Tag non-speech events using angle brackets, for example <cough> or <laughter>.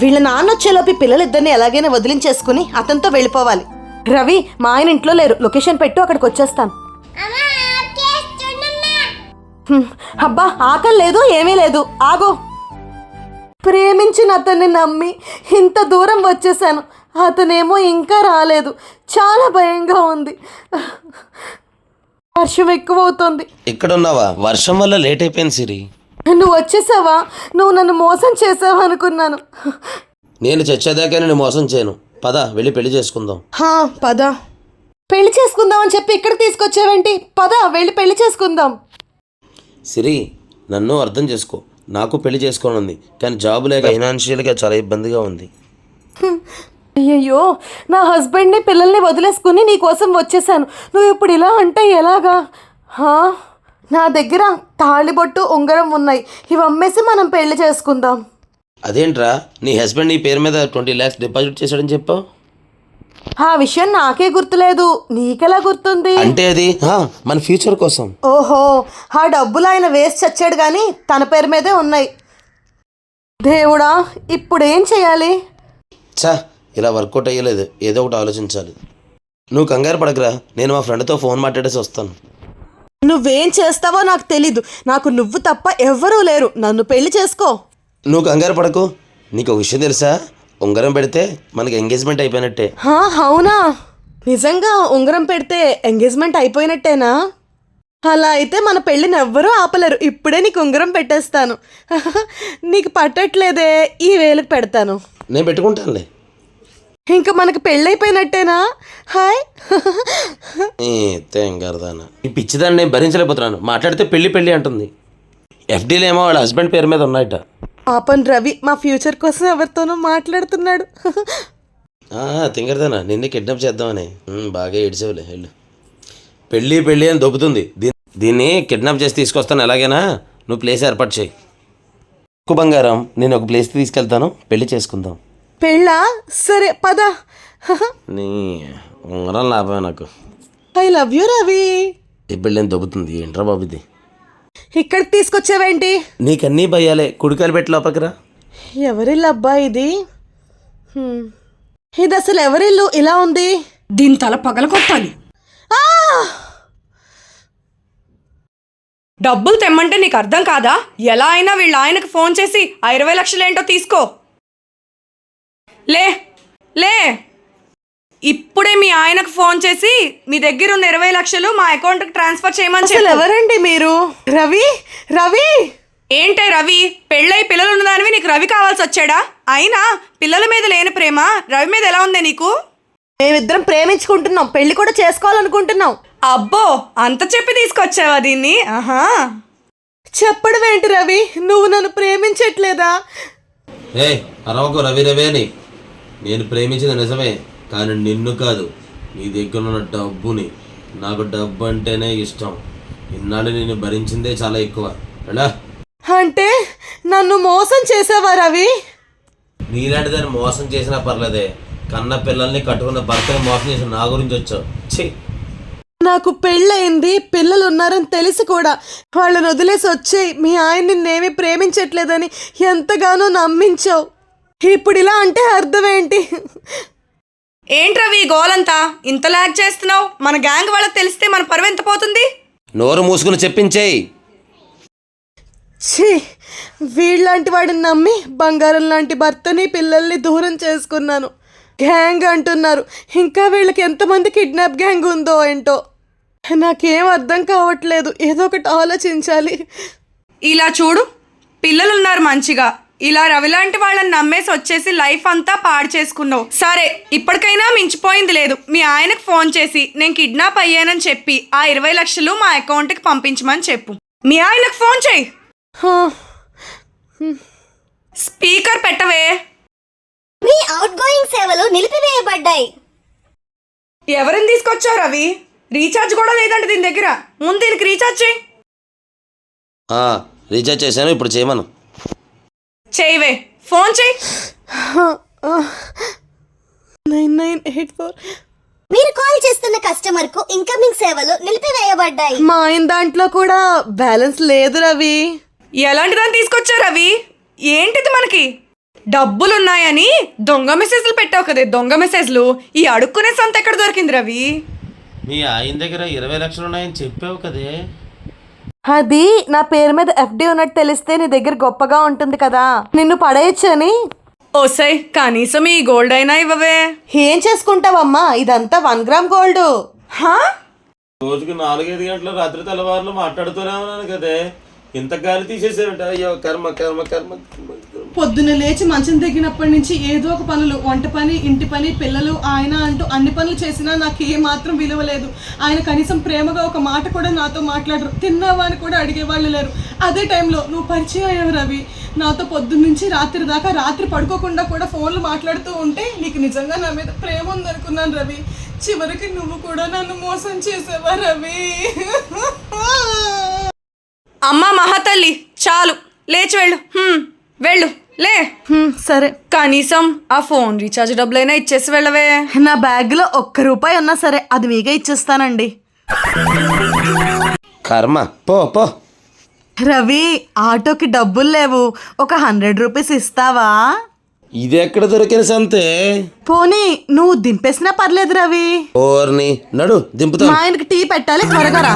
వీళ్ళ నాన్న వచ్చేలోపు ఈ పిల్లలిద్దరిని ఎలాగైనా వదిలించేసుకుని అతనితో వెళ్ళిపోవాలి. రవి మా ఆయన ఇంట్లో లేరు. లొకేషన్ పెట్టు అక్కడికి వచ్చేస్తాను. హ్మ్, అబ్బా ఆకలి లేదు ఏమీ లేదు. ఆగో. ప్రేమించిన అతన్ని నమ్మి ఇంత దూరం వచ్చేసాను. అతనేమో ఇంకా రాలేదు. చాలా భయంగా ఉంది. వర్షం ఎక్కువ అవుతోంది ఇక్కడ ఉన్నావా వర్షం వల్ల లేట్ అయిపోయింది సిరి. నువ్వు వచ్చేసావా? నువ్వు నన్ను మోసం చేసావు అనుకున్నాను. నేను చచ్చేదాకా నేను మోసం చేయను. పద వెళ్ళి పెళ్ళి చేసుకుందాం. హా పద. పెళ్ళి చేసుకుందాం అని చెప్పి ఇక్కడికి తీసుకొచ్చావేంటి? పద వెళ్ళి పెళ్ళి చేసుకుందాం. సిరి నన్ను అర్థం చేసుకో. నాకు పెళ్ళి చేసుకోని ఉంది కానీ జాబ్ లేక ఫైనాన్షియల్గా చాలా ఇబ్బందిగా ఉంది. అయ్యయ్యో నా హస్బెండ్ని పిల్లల్ని వదిలేసుకుని నీ కోసం వచ్చేసాను. నువ్వు ఇప్పుడు ఇలా అంటే ఎలాగా? హా? నా దగ్గర తాళిబొట్టు ఉంగరం ఉన్నాయి. ఇవి అమ్మేసి మనం పెళ్ళి చేసుకుందాం. అదేంట్రా? నీ హస్బెండ్ నీ పేరు మీద ట్వంటీ ల్యాక్స్ డిపాజిట్ చేశాడని చెప్పావు? ఆ విషయం నాకే గుర్తులేదు. నీకెలా గుర్తుంది? అంటే అది? మన ఫ్యూచర్ కోసం. ఓహో ఆ డబ్బులు ఆయన వేస్ట్ చచ్చాడు కానీ తన పేరు మీదే ఉన్నాయి. దేవుడా ఇప్పుడు ఏం చేయాలి? చా ఇలా వర్కౌట్ అయ్యలేదు. ఏదో ఒకటి ఆలోచించాలి. నువ్వు కంగారు పడకరా. నేను మా ఫ్రెండ్తో ఫోన్ మాట్లాడేసి వస్తాను. నువ్వేం చేస్తావో నాకు తెలీదు. నాకు నువ్వు తప్ప ఎవ్వరూ లేరు. నన్ను పెళ్ళి చేసుకో. నువ్వు కంగారు పడకు. నీకు ఒక విషయం తెలుసా? ఉంగరం పెడితే మనకి ఎంగేజ్మెంట్ అయిపోయినట్టే. హా, అవునా? నిజంగా ఉంగరం పెడితే ఎంగేజ్మెంట్ అయిపోయినట్టేనా? అలా అయితే మన పెళ్ళిని ఎవ్వరూ ఆపలేరు. ఇప్పుడే నీకు ఉంగరం పెట్టేస్తాను. <laughs> నీకు పట్టట్లేదే ఈ వేలకు పెడతాను. నేను పెట్టుకుంటానులే. ఇంకా మనకు పెళ్ళైపోయినట్టేనా? హాయ్. ఏ తెంగారదాన ఈ పిచ్చిదాన్ని నేను భరించలేకపోతున్నాను. మాట్లాడితే పెళ్ళి పెళ్ళి అంటుంది. ఎఫ్డీలు ఏమో వాళ్ళ హస్బెండ్ పేరు మీద ఉన్నాయట. పాపం రవి మా ఫ్యూచర్ కోసం ఎవరితోనో మాట్లాడుతున్నాడు. తింగరదానా నిన్నే కిడ్నాప్ చేద్దామని. ఉమ్, బాగా ఏడ్చేవులే వెళ్ళు. పెళ్ళి పెళ్ళి అని దొబ్బుతుంది. దీ దీన్ని కిడ్నాప్ చేసి తీసుకొస్తాను ఎలాగైనా? నువ్వు ప్లేస్ ఏర్పాటు చేయి. ఎక్కువ బంగారం నేను ఒక ప్లేస్కి తీసుకెళ్తాను. పెళ్ళి చేసుకుందాం. పెళ్ళా? సరే పద. నీ ఉంగరం లాభమే నాకు. I love you Ravi. ఈ అని దొబ్బుతుంది? ఏంట్రా బాబు ఇది? ఇక్కడికి తీసుకొచ్చావేంటి? నీకన్నీ భయాలే. కుడికాయలు పెట్టి లోపలికి ఎవరిల్లు అబ్బా ఇది? హ్మ్. ఇది అసలు ఎవరిల్లు? ఇలా ఉంది. దీని తల పగల కొట్టాలి. ఆ! డబ్బులు తెమ్మంటే నీకు అర్థం కాదా? ఎలా అయినా వీళ్ళ ఆయనకు ఫోన్ చేసి ఆ ఇరవై లక్షలేంటో తీసుకో. లే లే. ఇప్పుడే మీ ఆయనకు ఫోన్ చేసి మీ దగ్గర ఉన్న ఇరవై లక్షలు మా అకౌంట్కి ట్రాన్స్ఫర్ చేయమని అసలు చెప్పు. ఎవరండి మీరు? రవి? రవి? ఏంటే రవి? పెళ్ళై పిల్లలు ఉన్నదానివి నీకు రవి కావాల్సి వచ్చాడా? అయినా పిల్లల మీద లేని ప్రేమ రవి మీద ఎలా ఉందే నీకు? మేమిద్దరం ప్రేమించుకుంటున్నాం. పెళ్ళి కూడా చేసుకోవాలనుకుంటున్నాం. అబ్బో అంత చెప్పి తీసుకొచ్చావా దీన్ని? ఆహా. చెప్పడం ఏంటి రవి? నువ్వు నన్ను ప్రేమించట్లేదా? ఏ అరవకు రవి రవి అని. నేను ప్రేమించింది నిజమే కానీ నిన్ను కాదు. నీ దగ్గర ఉన్న డబ్బుని. నాకు డబ్బు అంటేనే ఇష్టం. ఇన్నాళ్ళు నేను భరించిందే చాలా ఎక్కువ. ఎలా? అంటే నన్ను మోసం చేసావా రవి? నీలాంటి దాన్ని మోసం చేసినా పర్లేదే. కన్న పిల్లల్ని కట్టుకున్న భర్తని మోసం చేసి నా గురించి వచ్చావు. ఛీ! నాకు పెళ్ళయింది పిల్లలు ఉన్నారని తెలిసి కూడా. వాళ్ళని వదిలేసి వచ్చి మీ ఆయన నిన్నేమీ ప్రేమించట్లేదని ఎంతగానో నమ్మించావు. ఇప్పుడు ఇలా అంటే అర్థం ఏంటి ఏంటి రవి ఈ గోలంతా? ఇంత లాగ్ చేస్తున్నావు? మన గ్యాంగ్ వాళ్ళకి తెలిస్తే మన పరువు ఎంత పోతుంది? నోరు మూసుకుని చెప్పించేయి ఛీ! వీళ్ళలాంటి వాడిని నమ్మి బంగారం లాంటి భర్తని పిల్లల్ని దూరం చేసుకున్నాను. గ్యాంగ్ అంటున్నారు. ఇంకా వీళ్ళకి ఎంతమంది కిడ్నాప్ గ్యాంగ్ ఉందో ఏంటో? నాకేం అర్థం కావట్లేదు. ఏదో ఒకటి ఆలోచించాలి. ఇలా చూడు పిల్లలు ఉన్నారు మంచిగా. ఇలా రవిలాంటి వాళ్ళని నమ్మేసి వచ్చేసి లైఫ్ అంతా పాడు చేసుకున్నావు. సరే ఇప్పటికైనా మించిపోయింది లేదు. మీ ఆయనకు ఫోన్ చేసి నేను కిడ్నాప్ అయ్యానని చెప్పి ఆ ఇరవై లక్షలు మా అకౌంట్కి పంపించమని చెప్పు. మీ ఆయనకు ఫోన్ చేయి. హా, స్పీకర్ పెట్టవే. మీ అవుట్ గోయింగ్ సేవలు నిలిపివేయబడ్డాయి. ఎవరిని తీసుకొచ్చావు రవి? రీఛార్జ్ కూడా లేదంట దీని దగ్గర. ముందు దీనికి రీఛార్జ్ చేయి. ఆ, రీఛార్జ్ చేశాను ఇప్పుడు చేయమను. చేయవే. ఫోన్ చేయి. Nine nine eight four. మీరు కాల్ చేస్తున్న కస్టమర్కు ఇన్కమింగ్ సేవలు నిలిపివేయబడ్డాయి. మా ఆయన దాంట్లో కూడా బ్యాలెన్స్ లేదు రవి. ఎలాంటి దాన్ని తీసుకొచ్చావు రవి? ఏంటిది మనకి? డబ్బులున్నాయని దొంగ మెసేజ్లు పెట్టావు కదే దొంగ మెసేజ్లు. ఈ అడుక్కునే సంత ఎక్కడ దొరికింది రవి? మీ ఆయన దగ్గర ఇరవై లక్షలు ఉన్నాయని చెప్పావు కదే. అది నా పేరు మీద ఎఫ్డి ఉన్నట్టు తెలిస్తే నీ దగ్గర గొప్పగా ఉంటుంది కదా. నిన్ను పడేయచ్చని ఓసై కనీసం ఈ గోల్డ్ అయినా ఇవ్వవే. ఏం చేసుకుంటావమ్మా? ఇదంతా వన్ గ్రామ్ గోల్డ్ హా? రోజుకి నాలుగైదు గంటల రాత్రి తెల్లవారులు మాట్లాడుతూనే ఉన్నాను కదే. ఇంత గాలి తీసేసారంట అయ్యో కర్మ కర్మ, కర్మ. పొద్దున లేచి మంచం తగ్గినప్పటి నుంచి ఏదో ఒక పనులు వంట పని ఇంటి పని పిల్లలు ఆయన అంటూ అన్ని పనులు చేసినా నాకు ఏ మాత్రం విలువ లేదు. ఆయన కనీసం ప్రేమగా ఒక మాట కూడా నాతో మాట్లాడరు. తిన్నావా అని కూడా అడిగేవాళ్ళు లేరు. అదే టైంలో నువ్వు పరిచయం అయ్యావు రవి. నాతో పొద్దున్న నుంచి రాత్రి దాకా రాత్రి పడుకోకుండా కూడా ఫోన్లు మాట్లాడుతూ ఉంటే నీకు నిజంగా నా మీద ప్రేమ ఉందనుకున్నాను రవి. చివరికి నువ్వు కూడా నన్ను మోసం చేసావా రవి? అమ్మ మహాతల్లి చాలు. లేచి వెళ్ళు. వెళ్ళు. లే. సరే. కనీసం ఆ ఫోన్ రీఛార్జ్ డబ్బులైనా ఇచ్చేసి వెళ్ళవే. నా బ్యాగ్లో ఒక్క రూపాయి ఉన్నా సరే అది మీకే ఇచ్చేస్తానండి. కర్మ పో పో. రవి ఆటోకి డబ్బులు లేవు. ఒక హండ్రెడ్ రూపీస్ ఇస్తావా? ఇది ఎక్కడ దొరికిన సంతే? పోనీ నువ్వు దింపేసినా పర్లేదు రవి. ఓర్ని నడు దింపుతా మా ఆయనకి టీ పెట్టాలి త్వరగా రా.